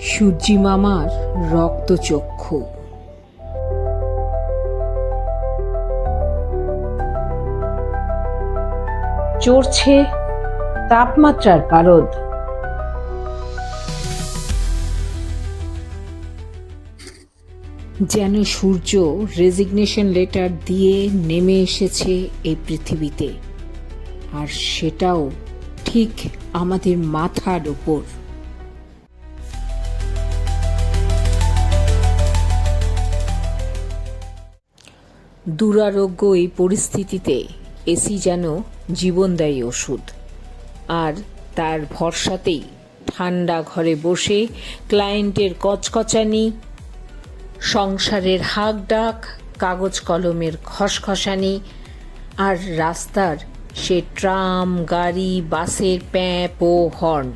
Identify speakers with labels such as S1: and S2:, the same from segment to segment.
S1: সূর্যি মামার রক্তচক্ষু চড়ছে তাপমাত্রার পারদ। যেন সূর্য রেজিগনেশন লেটার দিয়ে নেমে এসেছে এই পৃথিবীতে। আর সেটাও ঠিক আমাদের মাথার ওপর দুরারোগ্য এই পরিস্থিতিতে এসি যেন জীবনদায়ী ওষুধ। আর তার ভরসাতেই ঠান্ডা ঘরে বসে ক্লায়েন্টের কচকচানি, সংসারের হাক ডাক কাগজ কলমের খসখসানি আর রাস্তার সে ট্রাম, গাড়ি, বাসের প্যাঁপ ও হর্ন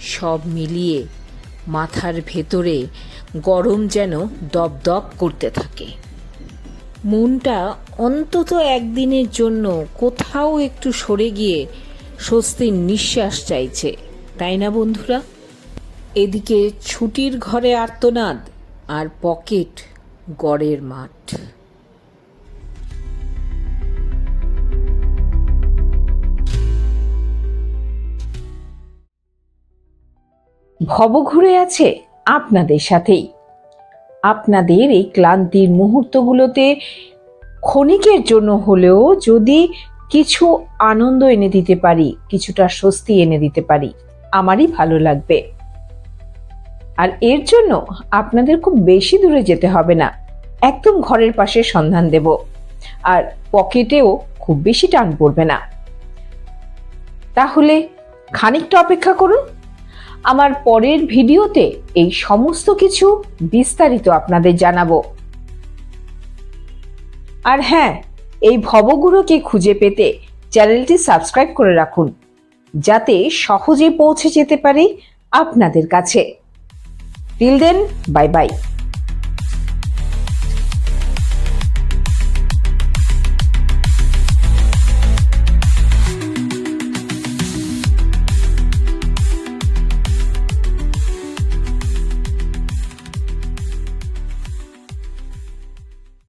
S1: সব মিলিয়ে মাথার ভেতরে গরম যেন দপদপ করতে থাকে। মনটা অন্তত একদিনের জন্য কোথাও একটু সরে গিয়ে স্বস্তির নিঃশ্বাস চাইছে। তাই না, বন্ধুরা? এদিকে ছুটির ঘরে আর্তনাদ আর পকেট গড়ের মাঠ। ভব ঘুরে আছে আপনাদের সাথেই। আপনাদের এই ক্লান্তির মুহূর্তগুলোতে ক্ষণিকের জন্য হলেও যদি কিছু আনন্দ এনে দিতে পারি, কিছুটা স্বস্তি এনে দিতে পারি, আমারই ভালো লাগবে। আর এর জন্য আপনাদের খুব বেশি দূরে যেতে হবে না। একদম ঘরের পাশে সন্ধান দেব। আর পকেটেও খুব বেশি টান পড়বে না। তাহলে খানিকটা অপেক্ষা করুন। আমার পরের ভিডিওতে এই সমস্ত কিছু বিস্তারিত আপনাদের জানাব। আর হ্যাঁ এই ভবগুলোকে খুঁজে পেতে চ্যানেলটি সাবস্ক্রাইব করে রাখুন, যাতে সহজে পৌঁছে যেতে পারি আপনাদের কাছে। Till then bye bye